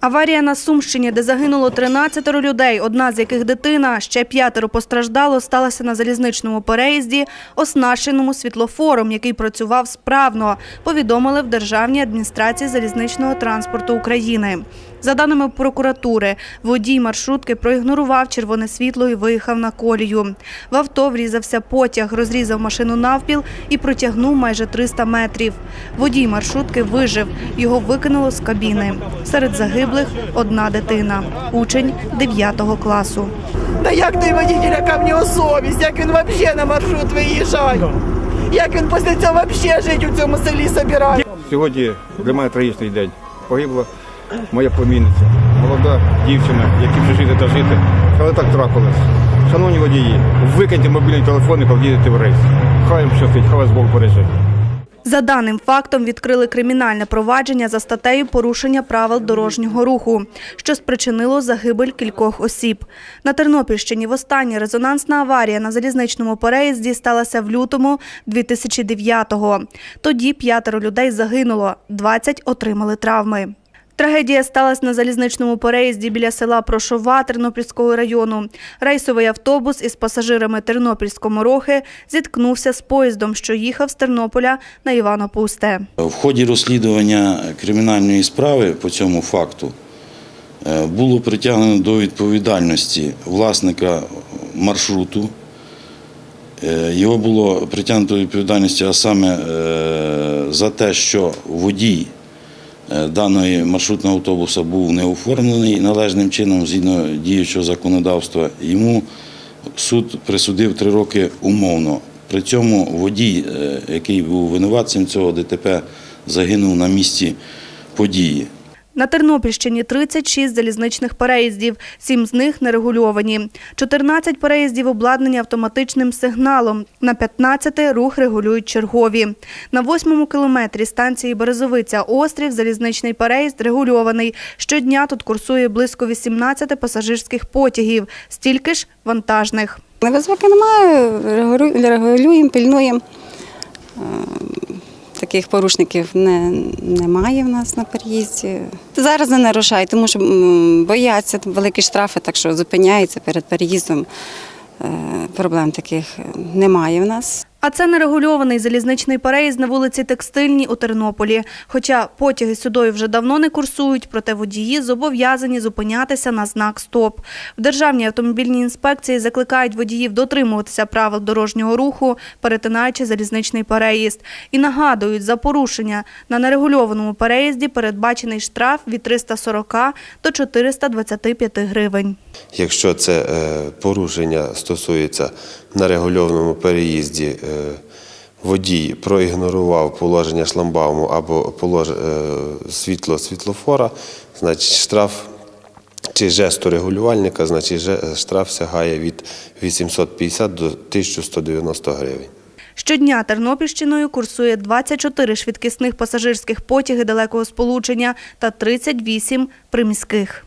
Аварія на Сумщині, де загинуло 13 людей, одна з яких дитина, ще п'ятеро постраждало, сталася на залізничному переїзді, оснащеному світлофором, який працював справно, повідомили в Державній адміністрації залізничного транспорту України. За даними прокуратури, водій маршрутки проігнорував червоне світло і виїхав на колію. В авто врізався потяг, розрізав машину навпіл і протягнув майже 300 метрів. Водій маршрутки вижив, його викинуло з кабіни. Серед загиблих одна дитина, учень 9 класу. Та як той водителя камнього совість, як він взагалі на маршрут виїжджає? Як він після цього взагалі жити у цьому селі собирає? Сьогодні для мене трагічний день. Погибла моя племінниця, молода дівчина, якій вже жити та жити. Але так трапилось. Шановні водії, викиньте мобільний телефон і їдете в рейс. Хай їм щастить, хай вас Бог береже. За даним фактом відкрили кримінальне провадження за статтею порушення правил дорожнього руху, що спричинило загибель кількох осіб. На Тернопільщині востаннє резонансна аварія на залізничному переїзді сталася в лютому 2009-го. Тоді п'ятеро людей загинуло, 20 отримали травми. Трагедія сталася на залізничному переїзді біля села Прошова Тернопільського району. Рейсовий автобус із пасажирами Тернопільсько-Морохи зіткнувся з поїздом, що їхав з Тернополя на Івано-Пусте. В ході розслідування кримінальної справи по цьому факту е, було притягнено до відповідальності власника маршруту. Е, Його було притягнуто до відповідальності, а саме е, за те, що водій даної маршрутного автобуса був не оформлений належним чином згідно діючого законодавства. Йому суд присудив три роки умовно. При цьому водій, е, який був винуватцем цього ДТП, загинув на місці події. На Тернопільщині 36 залізничних переїздів, 7 з них нерегульовані. 14 переїздів обладнані автоматичним сигналом. На 15 рух регулюють чергові. На восьмому кілометрі станції Березовиця-Острів залізничний переїзд регульований. Щодня тут курсує близько 18 пасажирських потягів, стільки ж вантажних. Небезпеки немає, регулю- регулюємо, пильнуємо. Е, Таких порушників не, немає в нас на переїзді. Зараз не нарушають, тому що бояться великі штрафи, так що зупиняються перед переїздом. Е, Проблем таких немає в нас. А це нерегульований залізничний переїзд на вулиці Текстильній у Тернополі. Хоча потяги сюди вже давно не курсують, проте водії зобов'язані зупинятися на знак «Стоп». В Державній автомобільній інспекції закликають водіїв дотримуватися правил дорожнього руху, перетинаючи залізничний переїзд. І нагадують, за порушення на нерегульованому переїзді передбачений штраф від 340 до 425 гривень. Якщо це е, порушення стосується на регульованому переїзді, е, водій проігнорував положення шламбауму або полож... е, світло світлофора, значить штраф чи жесту регулювальника, значить штраф сягає від 850 до 1190 гривень. Щодня Тернопільщиною курсує 24 швидкісних пасажирських потяги далекого сполучення та 38 приміських.